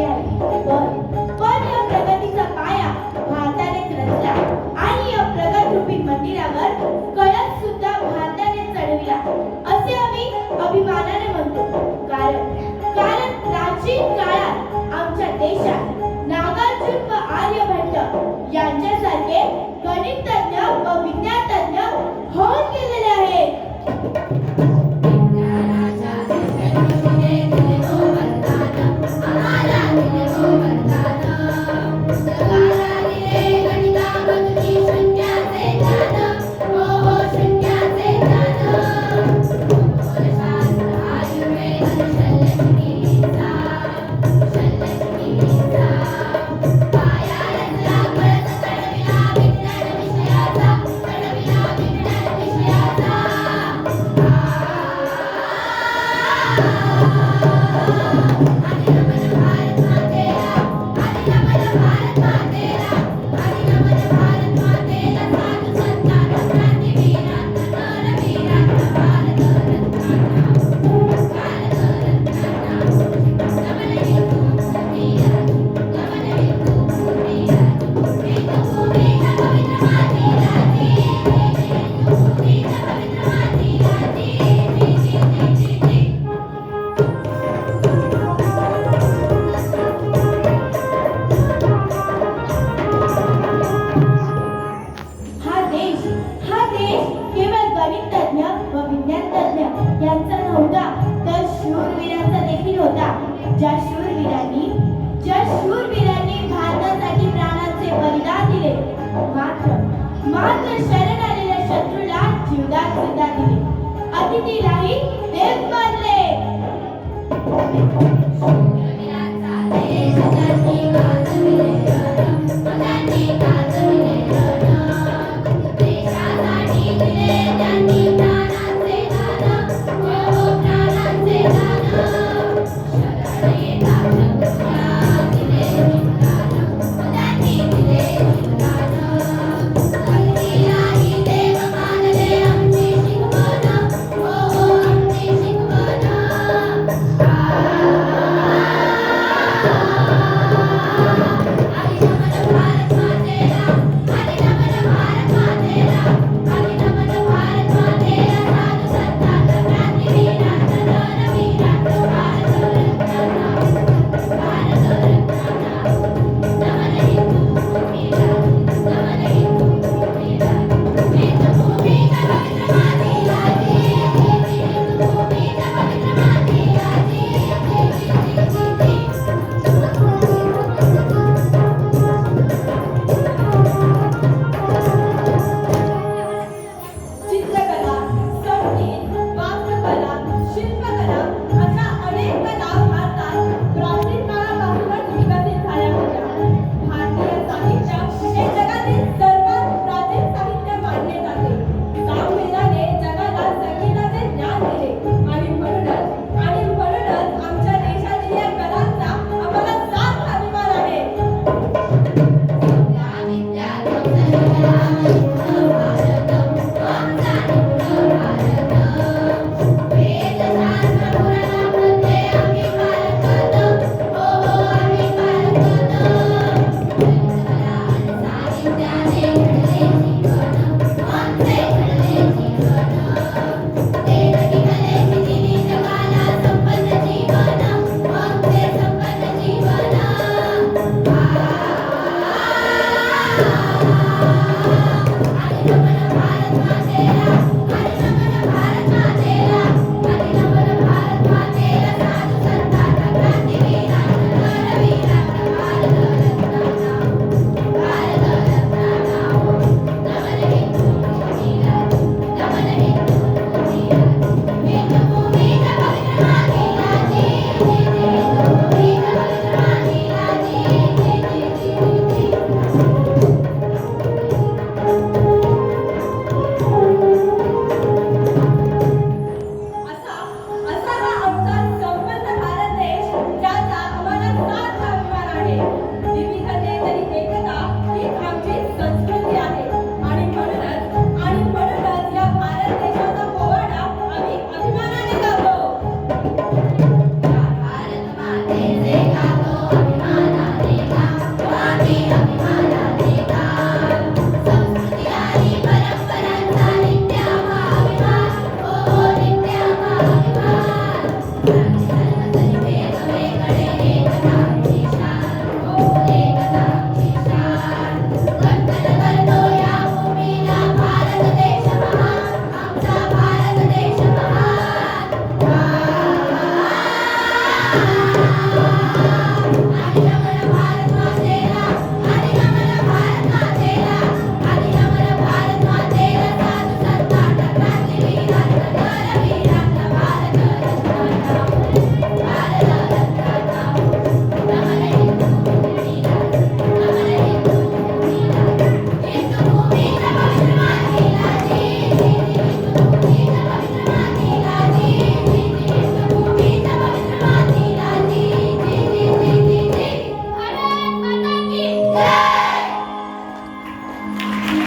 पण पण या प्रगतीचा पाया भारतानेच रचला आणि या मंदिरावर कळस सुद्धा भारताने चढविला असे आम्ही अभिमानाने म्हणतो कारण कारण प्राचीन काळात आमच्या देशात नागार्जुन व आर्यभट्ट यांच्यासारखे गणितज्ञ व विज्ञानतज्ञ होऊन शूरवीरांनी ज्या भारतासाठी बलिदान दिले मात्र मात्र शरण आलेल्या शत्रूला जीवदान सुद्धा दिले. अतिथीलाही देव